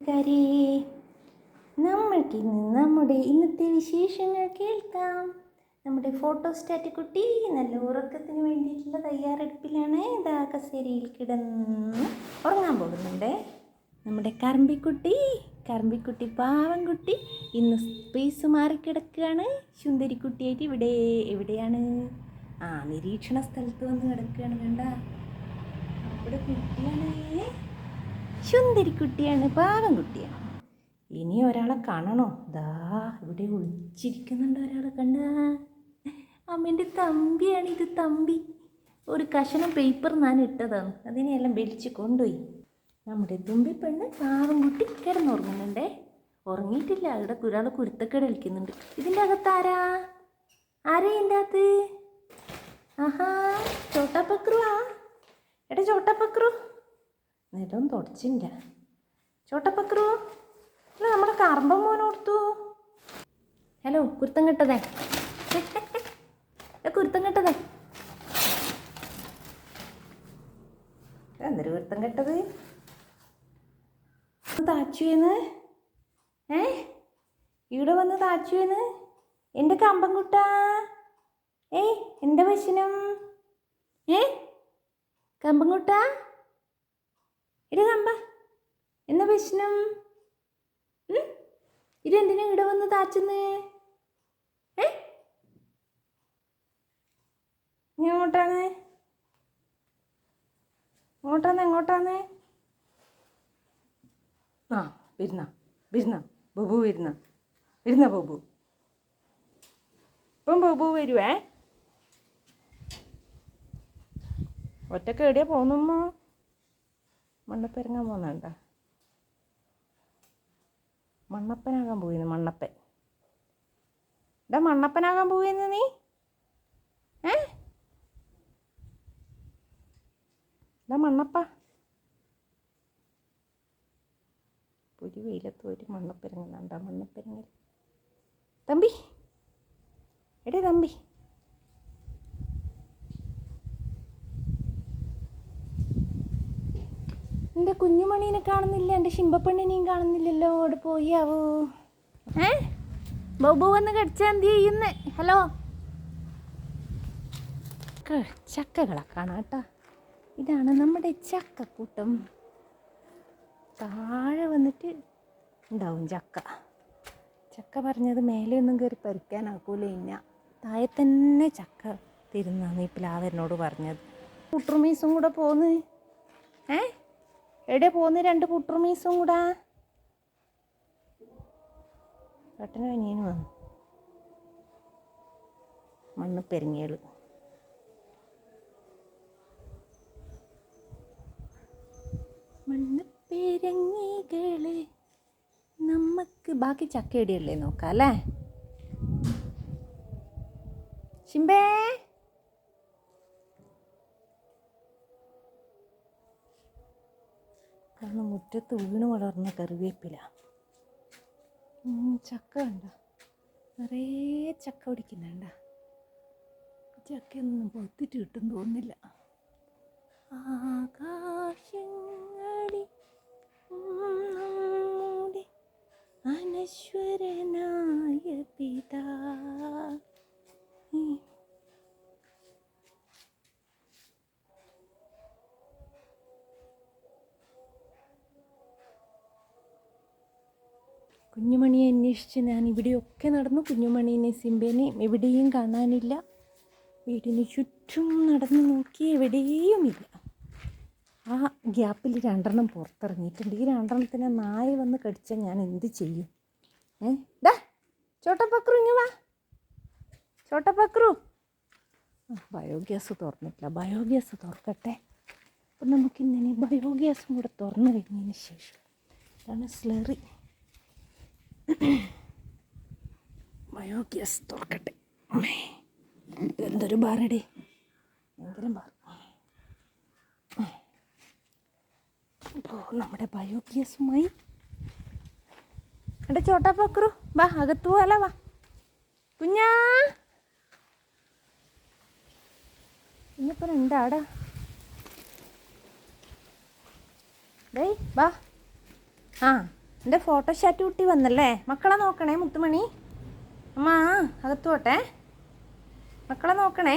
കരേ നമ്മൾക്കിന്ന് നമ്മുടെ ഇന്നത്തെ വിശേഷങ്ങൾ കേൾക്കാം. നമ്മുടെ ഫോട്ടോ സ്റ്റാറ്റ് കുട്ടി നല്ല ഉറക്കത്തിന് വേണ്ടിയിട്ടുള്ള തയ്യാറെടുപ്പിലാണ് ഇതാ കസേരയിൽ കിടന്ന് ഉറങ്ങാൻ പോകുന്നുണ്ട്. നമ്മുടെ കറമ്പിക്കുട്ടി കറമ്പിക്കുട്ടി പാവൻകുട്ടി ഇന്ന് സ്പേസ് മാറിക്കിടക്കുകയാണ്. ശുന്ദരിക്കുട്ടിയായിട്ട് ഇവിടെ എവിടെയാണ്? ആ നിരീക്ഷണ സ്ഥലത്ത് വന്ന് കിടക്കുകയാണ് വേണ്ട അവിടെ കുട്ടിയാണ്. സുന്ദരിക്കുട്ടിയാണ് പാവം കുട്ടിയാണ് ഇനി ഒരാളെ കാണണോ? ദാ ഇവിടെ ഒളിച്ചിരിക്കുന്നുണ്ട് ഒരാളെ കണ്ട അമ്മേന്റെ തമ്പിയാണ് ഇത് തമ്പി. ഒരു കഷണം പേപ്പർ ഞാൻ ഇട്ടതാണ്. അതിനെയെല്ലാം വലിച്ച് കൊണ്ടുപോയി. നമ്മുടെ തുമ്പി പെണ്ണ് പാവം കുട്ടി കിടന്നുറങ്ങുന്നുണ്ടേ. ഉറങ്ങിയിട്ടില്ല അവിടെ ഒരാൾ കുരുത്തക്കേട് കളിക്കുന്നുണ്ട്. ഇതിന്റെ അകത്ത് ആരാ? ആരാ ഇതിന്റെ അകത്ത്? ആഹാ ചോട്ടാപ്പക്രുവാ? എടാ ചോട്ടാപ്പക്രു. നിലം തുടച്ചില്ല. ചോട്ടപ്പക്രു അല്ല നമ്മുടെ കറമ്പം മോനോർത്തു ഹലോ കുരുത്തം കിട്ടതേ. കുരുത്തം കിട്ടതേ. എന്തൊരു കുരുത്തം കെട്ടത്? താച്ചുവേന്ന് ഏ? ഇവിടെ വന്ന് താച്ചുവേന്ന് എന്റെ കമ്പം കുട്ടാ. ഏയ് എന്റെ വശനം. ഏ? കമ്പം കുട്ടാ? ഇട കമ്പ. എന്നാ പ്രശ്നം? ഇതെന്തിനാ ഇവിടെ വന്ന് താച്ചുന്നേ? ഏ? നീ എങ്ങോട്ടാണ് എങ്ങോട്ടാന്ന് എങ്ങോട്ടാന്ന്? ആ വരുന്ന വരുന്ന ബബു വരുന്ന. വരുന്ന ബബു. ഇപ്പം ബബു വരുവേ. ഒറ്റയ്ക്ക് എവിടെയാ മണ്ണപ്പിറങ്ങാൻ പോകുന്നുണ്ട മണ്ണപ്പനാകാൻ പോയിന്ന് മണ്ണപ്പൻ. ഇതാ മണ്ണപ്പനാകാൻ പോയിന്ന് നീ? ഏ? ഇതാ മണ്ണപ്പ. ഒരു വെയിലത്ത് ഒരു മണ്ണപ്പിറങ്ങുന്നുണ്ട മണ്ണപ്പിറങ്ങൽ തമ്പി. എടേ തമ്പി. എന്റെ കുഞ്ഞുമണീനെ കാണുന്നില്ല എന്റെ ശിമ്പപ്പെണ്ണിനെയും കാണുന്നില്ലല്ലോ അവിടെ പോയി ആവോ ഏ ബബു വന്ന് കടിച്ചാൽ എന്ത് ചെയ്യുന്നേ? ഹലോ? ചക്കകളെ കാണാട്ടാ ഇതാണ് നമ്മുടെ ചക്കക്കൂട്ടം. താഴെ വന്നിട്ട് ഉണ്ടാവും ചക്ക. ചക്ക പറഞ്ഞത് മേലെ ഒന്നും കയറി പറിക്കാനാക്കൂല ഇന്ന. താഴെ തന്നെ ചക്ക തിരുന്നാന്ന് ഈ എന്നോട് പറഞ്ഞത്. കൂട്ടർമീസും കൂടെ പോന്ന്. ഏ? എവിടെ പോകുന്ന രണ്ട് പുട്ടുറുമീസും കൂടാ. പെട്ടെന്ന് അനിയനും വന്നു. മണ്ണ് പെരിങ്ങേൾ മണ്ണ് പെരങ്ങികൾ നമുക്ക് ബാക്കി ചക്കയടിയല്ലേ നോക്കാം അല്ലേ ശിമ്പേ മുറ്റത്ത് വീണ് വളർന്ന കറിവേപ്പില. ചക്ക കണ്ട? നിറയെ ചക്ക പിടിക്കുന്നുണ്ട? ചക്കയൊന്നും പൊത്തിട്ട് കിട്ടും തോന്നുന്നില്ല. ആകാശങ്ങളിൽ അനശ്വരനായ കുഞ്ഞുമണിയെ അന്വേഷിച്ച് ഞാൻ ഇവിടെയൊക്കെ നടന്നു. കുഞ്ഞുമണീനെ സിംബേനെയും എവിടെയും കാണാനില്ല. വീടിന് ചുറ്റും നടന്നു നോക്കി എവിടെയുമില്ല. ആ ഗ്യാപ്പിൽ രണ്ടെണ്ണം പുറത്തിറങ്ങിയിട്ടുണ്ട്. ഈ രണ്ടെണ്ണത്തിനെ നായ വന്ന് കടിച്ചാൽ ഞാൻ എന്ത് ചെയ്യും? ഏ? ഡാ ചോട്ടപ്പക്രു ഇങ്ങ് വാ. ചോട്ടപ്പക്രു. ബയോഗ്യാസ് തുറന്നിട്ടില്ല. ബയോഗ്യാസ് തുറക്കട്ടെ. അപ്പം നമുക്കിങ്ങനെ ബയോഗ്യാസും കൂടെ തുറന്നു കഴിഞ്ഞതിന് ശേഷം അതാണ് സ്ലറി ബയോഗ്യാസ് തുറക്കട്ടെ. അമ്മേ. എന്തൊരു ബാറടി ഭയങ്കര ബാർ? അപ്പോൾ നമ്മുടെ ബയോഗ്യാസുമായി. എടാ ചോട്ടാ പക്രു വാ അകത്തു പോവാല വാ. കുഞ്ഞാ. കുഞ്ഞിപ്പം എന്താടാ ഡേയ് വാ. ആ. എന്റെ ഫോട്ടോഷാറ്റ് കുട്ടി വന്നല്ലേ? മക്കളെ നോക്കണേ മുത്തുമണി. അമ്മ അകത്തു പോട്ടെ. മക്കളെ നോക്കണേ.